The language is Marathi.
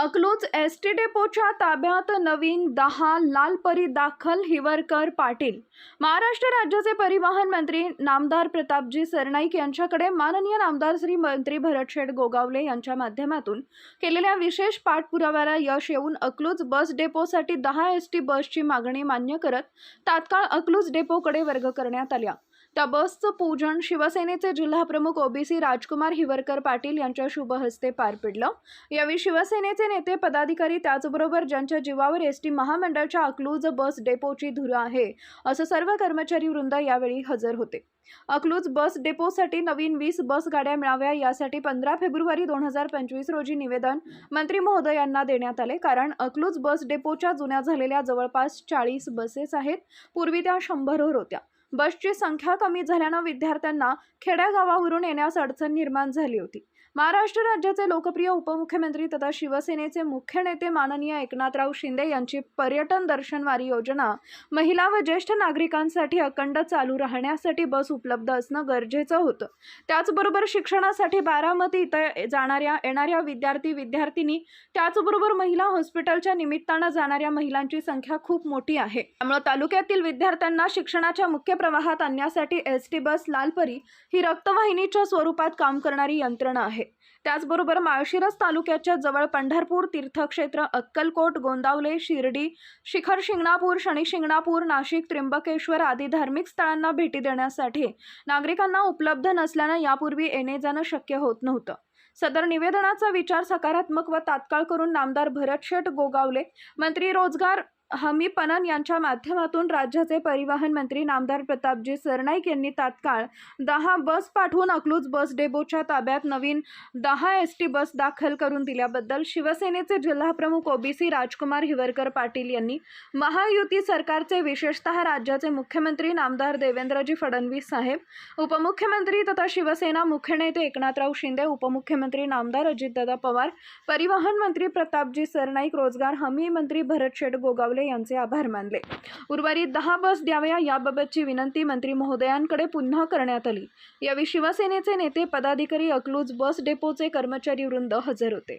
अकलूज एस टी डेपोच्या ताब्यात नवीन दहा लालपरी दाखल हिवरकर पाटील. महाराष्ट्र राज्याचे परिवहन मंत्री नामदार प्रतापजी सरनाईक यांच्याकडे माननीय नामदार श्री मंत्री भरतशेठ गोगावले यांच्या माध्यमातून केलेल्या विशेष पाठपुराव्याला यश येऊन अकलूज बस डेपोसाठी दहा एस टी बसची मागणी मान्य करत तात्काळ अकलूज डेपोकडे वर्ग करण्यात आल्या. त्या बसचं पूजन शिवसेनेचे जिल्हाप्रमुख ओबीसी राजकुमार हिवरकर पाटील यांच्या शुभ हस्ते पार पडलं. यावेळी शिवसेनेचे नेते पदाधिकारी त्याचबरोबर ज्यांच्या जीवावर एस टी महामंडळाच्या अकलूज बस डेपोची धुरं आहे असं सर्व कर्मचारी वृंद यावेळी हजर होते. अकलूज बस डेपोसाठी नवीन वीस बस गाड्या मिळाव्या यासाठी पंधरा फेब्रुवारी दोन हजार पंचवीस रोजी निवेदन मंत्री महोदयांना देण्यात आले. कारण अकलूज बस डेपोच्या जुन्या झालेल्या जवळपास चाळीस बसेस आहेत पूर्वी त्या शंभरवर होत्या. बसची संख्या कमी झाल्यानं विद्यार्थ्यांना खेड्यागावावरून येण्यास अडचण निर्माण झाली होती. महाराष्ट्र राज्याचे लोकप्रिय उपमुख्यमंत्री तथा शिवसेनेचे मुख्य नेते माननीय एकनाथराव शिंदे यांची पर्यटन दर्शनवारी योजना महिला व ज्येष्ठ नागरिकांसाठी अखंड चालू राहण्यासाठी बस उपलब्ध असणं गरजेचं होतं. त्याचबरोबर शिक्षणासाठी बारामती इथं जाणाऱ्या येणाऱ्या विद्यार्थी विद्यार्थिनी त्याचबरोबर महिला हॉस्पिटलच्या निमित्तानं जाणाऱ्या महिलांची संख्या खूप मोठी आहे. त्यामुळे तालुक्यातील विद्यार्थ्यांना शिक्षणाच्या मुख्य प्रवाहात आणण्यासाठी एस टी बस लालपरी ही रक्तवाहिनीच्या स्वरूपात काम करणारी यंत्रणा आहे. त्याचबरोबर माळशिरस तालुक्याच्या जवळ पंढरपूर तीर्थक्षेत्र अक्कलकोट गोंदावले शिर्डी शिखर शिंगणापूर शनी शिंगणापूर नाशिक त्र्यंबकेश्वर आदी धार्मिक स्थळांना भेटी देण्यासाठी नागरिकांना उपलब्ध नसल्यानं यापूर्वी येणे जाणं शक्य होत नव्हतं. सदर निवेदनाचा विचार सकारात्मक व तात्काळ करून नामदार भरतशेठ गोगावले मंत्री रोजगार हमी पणन यांच्या माध्यमातून राज्याचे परिवहन मंत्री नामदार प्रतापजी सरनाईक यांनी तात्काळ दहा बस पाठवून अकलूज बस डेपोच्या ताब्यात नवीन दहा एस टी बस दाखल करून दिल्याबद्दल शिवसेनेचे जिल्हाप्रमुख ओबीसी राजकुमार हिवरकर पाटील यांनी महायुती सरकारचे विशेषतः राज्याचे मुख्यमंत्री नामदार देवेंद्रजी फडणवीस साहेब उपमुख्यमंत्री तथा शिवसेना मुख्य नेते एकनाथराव शिंदे उपमुख्यमंत्री नामदार अजितदादा पवार परिवहन मंत्री प्रतापजी सरनाईक रोजगार हमी मंत्री भरतशेठ गोगावले यांचे आभार मानले. उर्वरित दहा बस द्याव्या याबाबतची विनंती मंत्री महोदयांकडे पुन्हा करण्यात आली. यावेळी शिवसेनेचे नेते पदाधिकारी अकलूज बस डेपोचे कर्मचारी वृंद हजर होते.